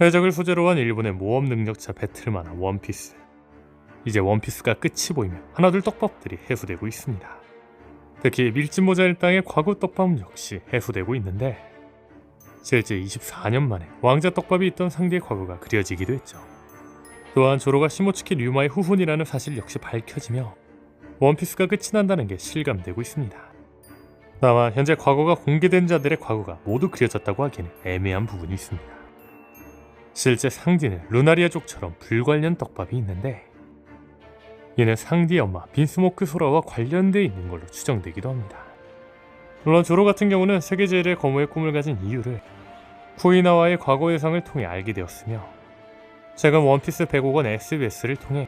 해적을 소재로 한 일본의 모험 능력자 배틀 만화 원피스. 이제 원피스가 끝이 보이며 하나둘 떡밥들이 해소되고 있습니다. 특히 밀짚 모자 일당의 과거 떡밥 역시 해소되고 있는데 실제 24년 만에 왕자 떡밥이 있던 상대의 과거가 그려지기도 했죠. 또한 조로가 시모츠키 류마의 후손이라는 사실 역시 밝혀지며 원피스가 끝이 난다는 게 실감되고 있습니다. 다만 현재 과거가 공개된 자들의 과거가 모두 그려졌다고 하기에는 애매한 부분이 있습니다. 실제 상디는 루나리아 족처럼 불관련 떡밥이 있는데 이는 상디의 엄마 빈스모크 소라와 관련돼 있는 걸로 추정되기도 합니다. 물론 조로 같은 경우는 세계 제일의 거모의 꿈을 가진 이유를 쿠이나와의 과거 예상을 통해 알게 되었으며 최근 원피스 100억 원 SBS를 통해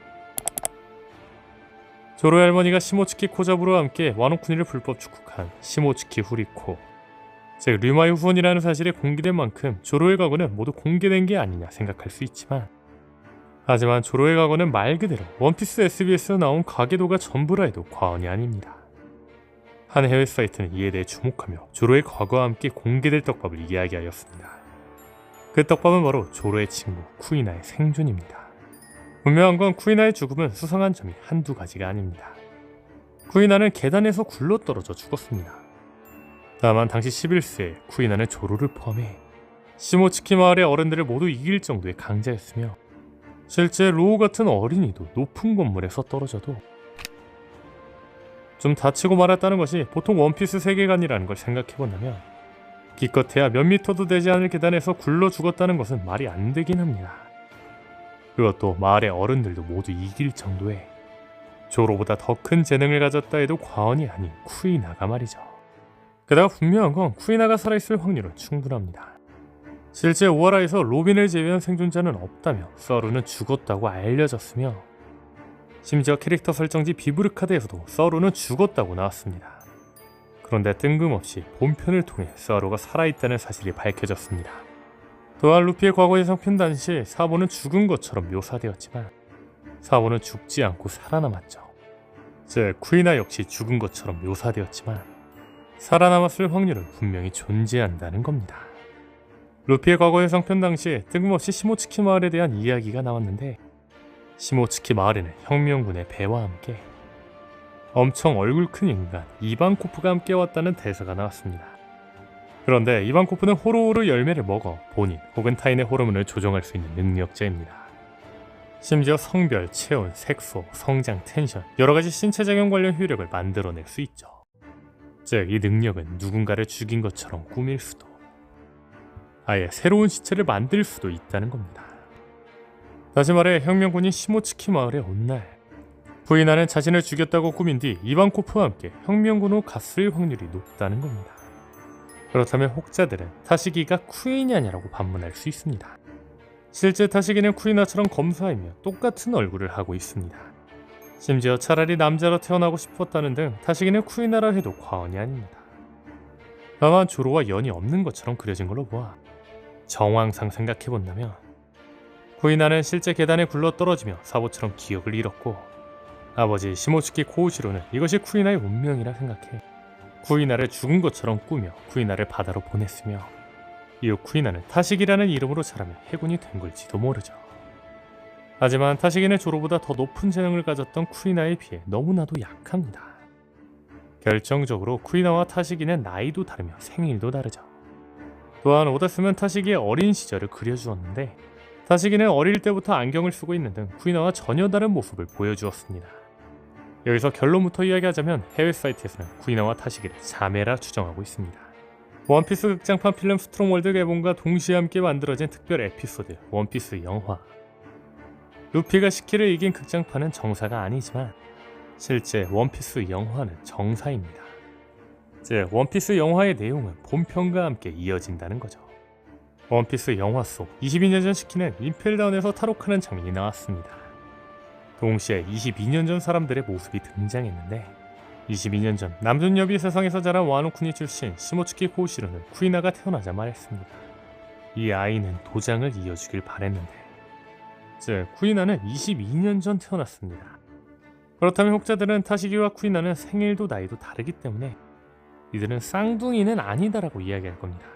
조로의 할머니가 시모츠키 코잡으로 함께 와노쿠니를 불법 축국한 시모츠키 후리코 즉 류마의 후손이라는 사실이 공개된 만큼 조로의 과거는 모두 공개된 게 아니냐 생각할 수 있지만 하지만 조로의 과거는 말 그대로 원피스 SBS에 나온 가계도가 전부라 해도 과언이 아닙니다. 한 해외 사이트는 이에 대해 주목하며 조로의 과거와 함께 공개될 떡밥을 이야기하였습니다. 그 떡밥은 바로 조로의 친구 쿠이나의 생존입니다. 분명한 건 쿠이나의 죽음은 수상한 점이 한두 가지가 아닙니다. 쿠이나는 계단에서 굴러 떨어져 죽었습니다. 다만 당시 11세에 쿠이나는 조로를 포함해 시모츠키 마을의 어른들을 모두 이길 정도의 강자였으며 실제 로우 같은 어린이도 높은 건물에서 떨어져도 좀 다치고 말았다는 것이 보통 원피스 세계관이라는 걸 생각해본다면 기껏해야 몇 미터도 되지 않을 계단에서 굴러 죽었다는 것은 말이 안 되긴 합니다. 그것도 마을의 어른들도 모두 이길 정도의 조로보다 더 큰 재능을 가졌다 해도 과언이 아닌 쿠이나가 말이죠. 게다가 분명한 건 쿠이나가 살아있을 확률은 충분합니다. 실제 오하라에서 로빈을 제외한 생존자는 없다며 서루는 죽었다고 알려졌으며 심지어 캐릭터 설정지 비브르 카드에서도 서루는 죽었다고 나왔습니다. 그런데 뜬금없이 본편을 통해 서루가 살아있다는 사실이 밝혀졌습니다. 또한 루피의 과거 예상편 당시 사보는 죽은 것처럼 묘사되었지만 사보는 죽지 않고 살아남았죠. 즉 쿠이나 역시 죽은 것처럼 묘사되었지만 살아남았을 확률은 분명히 존재한다는 겁니다. 루피의 과거 예상편 당시에 뜬금없이 시모츠키 마을에 대한 이야기가 나왔는데 시모츠키 마을에는 혁명군의 배와 함께 엄청 얼굴 큰 인간 이반코프가 함께 왔다는 대사가 나왔습니다. 그런데 이반코프는 호로호르 열매를 먹어 본인 혹은 타인의 호르몬을 조정할 수 있는 능력자입니다. 심지어 성별, 체온, 색소, 성장, 텐션 여러 가지 신체 작용 관련 효력을 만들어낼 수 있죠. 즉 이 능력은 누군가를 죽인 것처럼 꾸밀 수도 아예 새로운 시체를 만들 수도 있다는 겁니다. 다시 말해 혁명군이 시모츠키 마을에 온날 후이나는 자신을 죽였다고 꾸민 뒤 이반코프와 함께 혁명군으로 갔을 확률이 높다는 겁니다. 그렇다면 혹자들은 타시기가 쿠이냐냐라고 반문할 수 있습니다. 실제 타시기는 쿠이나처럼 검사이며 똑같은 얼굴을 하고 있습니다. 심지어 차라리 남자로 태어나고 싶었다는 등 타시기는 쿠이나라 해도 과언이 아닙니다. 다만 조로와 연이 없는 것처럼 그려진 걸로 보아 정황상 생각해본다면 쿠이나는 실제 계단에 굴러 떨어지며 사보처럼 기억을 잃었고 아버지 시모츠키 코우시로는 이것이 쿠이나의 운명이라 생각해 쿠이나를 죽은 것처럼 꾸며 쿠이나를 바다로 보냈으며 이후 쿠이나는 타시기라는 이름으로 자라며 해군이 된 걸지도 모르죠. 하지만 타시기는 조로보다 더 높은 재능을 가졌던 쿠이나에 비해 너무나도 약합니다. 결정적으로 쿠이나와 타시기는 나이도 다르며 생일도 다르죠. 또한 오다스는 타시기의 어린 시절을 그려주었는데 타시기는 어릴 때부터 안경을 쓰고 있는 등 쿠이나와 전혀 다른 모습을 보여주었습니다. 여기서 결론부터 이야기하자면 해외 사이트에서는 쿠이나와 타시기를 자매라 추정하고 있습니다. 원피스 극장판 필름 스트롱월드 개봉과 동시에 함께 만들어진 특별 에피소드 원피스 영화 루피가 시키를 이긴 극장판은 정사가 아니지만 실제 원피스 영화는 정사입니다. 즉 원피스 영화의 내용은 본편과 함께 이어진다는 거죠. 원피스 영화 속 22년 전 시키는 임펠다운에서 탈옥하는 장면이 나왔습니다. 동시에 22년 전 사람들의 모습이 등장했는데 22년 전 남존여비 세상에서 자란 와노쿠니 출신 시모츠키 코우시로는 쿠이나가 태어나자 말했습니다. 이 아이는 도장을 이어주길 바랬는데 즉 쿠이나는 22년 전 태어났습니다. 그렇다면 혹자들은 타시기와 쿠이나는 생일도 나이도 다르기 때문에 이들은 쌍둥이는 아니다라고 이야기할 겁니다.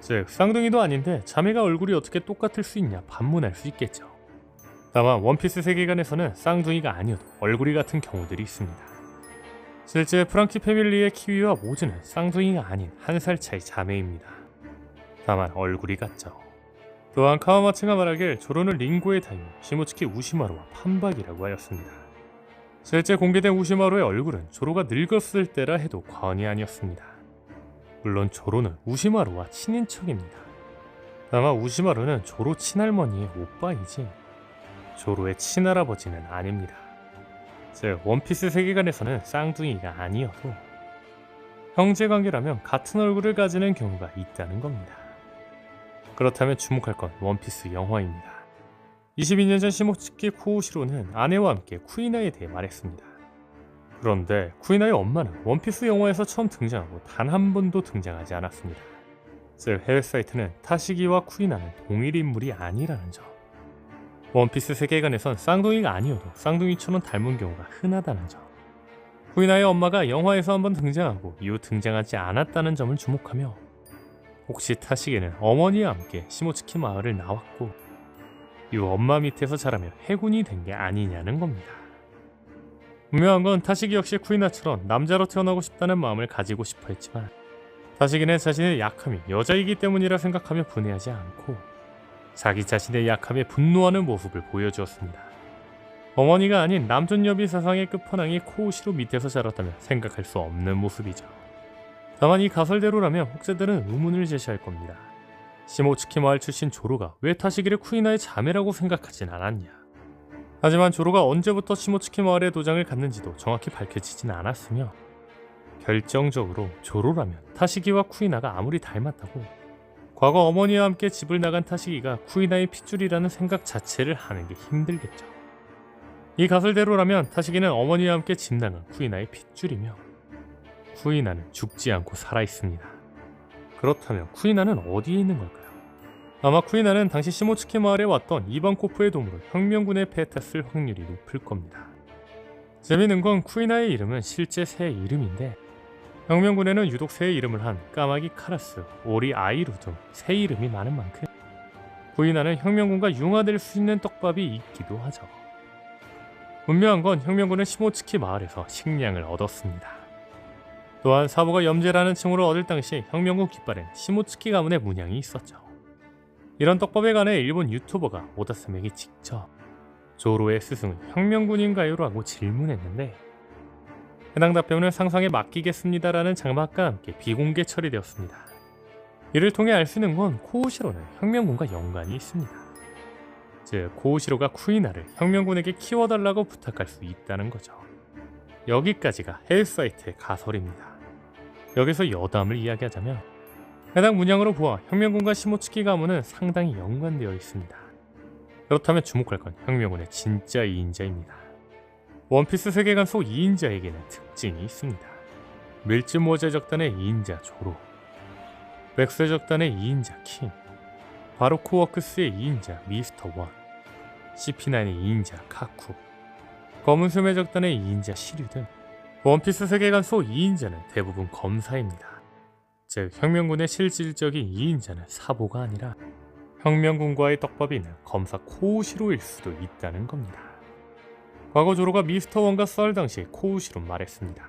즉 쌍둥이도 아닌데 자매가 얼굴이 어떻게 똑같을 수 있냐 반문할 수 있겠죠. 다만 원피스 세계관에서는 쌍둥이가 아니어도 얼굴이 같은 경우들이 있습니다. 실제 프랑키 패밀리의 키위와 모즈는 쌍둥이가 아닌 한 살 차이 자매입니다. 다만 얼굴이 같죠. 또한 카와마츠가 말하길 조로는 링고의 다이모, 시모츠키 우시마루와 판박이라고 하였습니다. 실제 공개된 우시마루의 얼굴은 조로가 늙었을 때라 해도 과언이 아니었습니다. 물론 조로는 우시마루와 친인척입니다. 다만 우시마루는 조로 친할머니의 오빠이지 조로의 친할아버지는 아닙니다. 즉 원피스 세계관에서는 쌍둥이가 아니어도 형제 관계라면 같은 얼굴을 가지는 경우가 있다는 겁니다. 그렇다면 주목할 건 원피스 영화입니다. 22년 전 시모츠키 코우시로는 아내와 함께 쿠이나에 대해 말했습니다. 그런데 쿠이나의 엄마는 원피스 영화에서 처음 등장하고 단 한 번도 등장하지 않았습니다. 즉 해외 사이트는 타시기와 쿠이나는 동일 인물이 아니라는 점. 원피스 세계관에선 쌍둥이가 아니어도 쌍둥이처럼 닮은 경우가 흔하다는 점. 쿠이나의 엄마가 영화에서 한번 등장하고 이후 등장하지 않았다는 점을 주목하며 혹시 타시게는 어머니와 함께 시모츠키 마을을 나왔고 이후 엄마 밑에서 자라며 해군이 된 게 아니냐는 겁니다. 분명한 건 타시기 역시 쿠이나처럼 남자로 태어나고 싶다는 마음을 가지고 싶어 했지만 타시기는 자신의 약함이 여자이기 때문이라 생각하며 분해하지 않고 자기 자신의 약함에 분노하는 모습을 보여주었습니다. 어머니가 아닌 남존여비 사상의 끝판왕이 코우시로 밑에서 자랐다면 생각할 수 없는 모습이죠. 다만 이 가설대로라면 혹자들은 의문을 제시할 겁니다. 시모츠키 마을 출신 조로가 왜 타시기를 쿠이나의 자매라고 생각하진 않았냐. 하지만 조로가 언제부터 시모츠키 마을의 도장을 갖는지도 정확히 밝혀지진 않았으며 결정적으로 조로라면 타시기와 쿠이나가 아무리 닮았다고 과거 어머니와 함께 집을 나간 타시기가 쿠이나의 핏줄이라는 생각 자체를 하는 게 힘들겠죠. 이 가설대로라면 타시기는 어머니와 함께 집 나간 쿠이나의 핏줄이며 쿠이나는 죽지 않고 살아 있습니다. 그렇다면 쿠이나는 어디에 있는 걸까요? 아마 쿠이나는 당시 시모츠키 마을에 왔던 이반 코프의 도움으로 혁명군에 패했을 확률이 높을 겁니다. 재미있는 건 쿠이나의 이름은 실제 새의 이름인데 혁명군에는 유독 새의 이름을 한 까마귀 카라스, 오리 아이루 등 새 이름이 많은 만큼 쿠이나는 혁명군과 융화될 수 있는 떡밥이 있기도 하죠. 분명한 건 혁명군은 시모츠키 마을에서 식량을 얻었습니다. 또한 사부가 염제라는 칭호를 얻을 당시 혁명군 깃발엔 시모츠키 가문의 문양이 있었죠. 이런 떡밥에 관해 일본 유튜버가 오다스맥이 직접 조로의 스승은 혁명군인가요? 라고 질문했는데 해당 답변은 상상에 맡기겠습니다라는 장막과 함께 비공개 처리되었습니다. 이를 통해 알 수 있는 건 코우시로는 혁명군과 연관이 있습니다. 즉 코우시로가 쿠이나를 혁명군에게 키워달라고 부탁할 수 있다는 거죠. 여기까지가 해외 사이트의 가설입니다. 여기서 여담을 이야기하자면 해당 문양으로 보아 혁명군과 시모츠키 가문은 상당히 연관되어 있습니다. 그렇다면 주목할 건 혁명군의 진짜 2인자입니다. 원피스 세계관 속 2인자에게는 특징이 있습니다. 밀즈모제 적단의 2인자 조로, 백세 적단의 2인자 킹, 바로코 워크스의 2인자 미스터 원, CP9의 2인자 카쿠, 검은 수메 적단의 2인자 시류 등 원피스 세계관 속 2인자는 대부분 검사입니다. 즉 혁명군의 실질적인 2인자는 사보가 아니라 혁명군과의 떡밥이 있는 검사 코우시로일 수도 있다는 겁니다. 과거 조로가 미스터 원과 썰 당시 코우시로 말했습니다.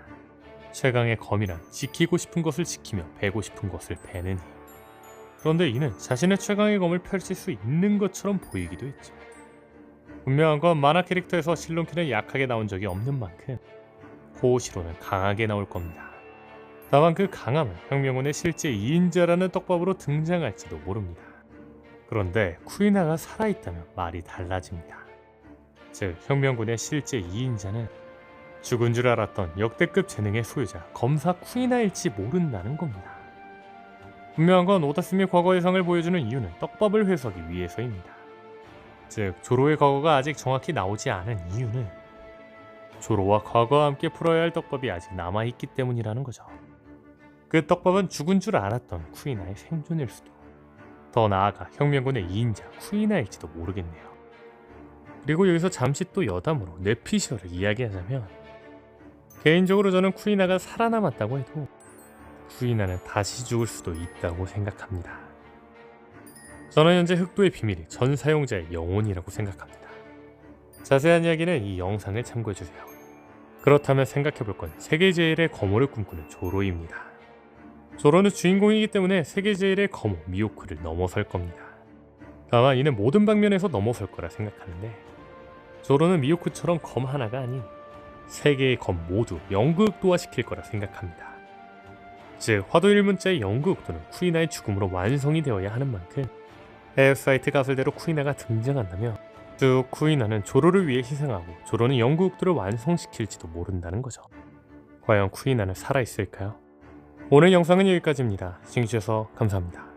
최강의 검이란 지키고 싶은 것을 지키며 베고 싶은 것을 베는 힘. 그런데 이는 자신의 최강의 검을 펼칠 수 있는 것처럼 보이기도 했죠. 분명한 건 만화 캐릭터에서 실론키는 약하게 나온 적이 없는 만큼 코우시로는 강하게 나올 겁니다. 다만 그 강함은 혁명군의 실제 2인자라는 떡밥으로 등장할지도 모릅니다. 그런데 쿠이나가 살아있다면 말이 달라집니다. 즉 혁명군의 실제 2인자는 죽은 줄 알았던 역대급 재능의 소유자 검사 쿠이나일지 모른다는 겁니다. 분명한 건 오다스미 과거의 상을 보여주는 이유는 떡밥을 회수하기 위해서입니다. 즉 조로의 과거가 아직 정확히 나오지 않은 이유는 조로와 과거와 함께 풀어야 할 떡밥이 아직 남아있기 때문이라는 거죠. 그 떡밥은 죽은 줄 알았던 쿠이나의 생존일 수도 더 나아가 혁명군의 2인자 쿠이나일지도 모르겠네요. 그리고 여기서 잠시 또 여담으로 뇌피셜을 이야기하자면 개인적으로 저는 쿠이나가 살아남았다고 해도 쿠이나는 다시 죽을 수도 있다고 생각합니다. 저는 현재 흑도의 비밀이 전 사용자의 영혼이라고 생각합니다. 자세한 이야기는 이 영상을 참고해주세요. 그렇다면 생각해볼 건 세계 제일의 거모를 꿈꾸는 조로입니다. 조로는 주인공이기 때문에 세계 제일의 거모 미오크를 넘어설 겁니다. 다만 이는 모든 방면에서 넘어설 거라 생각하는데 조로는 미오크처럼 검 하나가 아닌 세 개의 검 모두 연극도화 시킬 거라 생각합니다. 즉 화도 1문자의 연극도는 쿠이나의 죽음으로 완성이 되어야 하는 만큼 에어사이트 가설대로 쿠이나가 등장한다면 쭉 쿠이나는 조로를 위해 희생하고 조로는 연극도를 완성시킬지도 모른다는 거죠. 과연 쿠이나는 살아있을까요? 오늘 영상은 여기까지입니다. 시청해주셔서 감사합니다.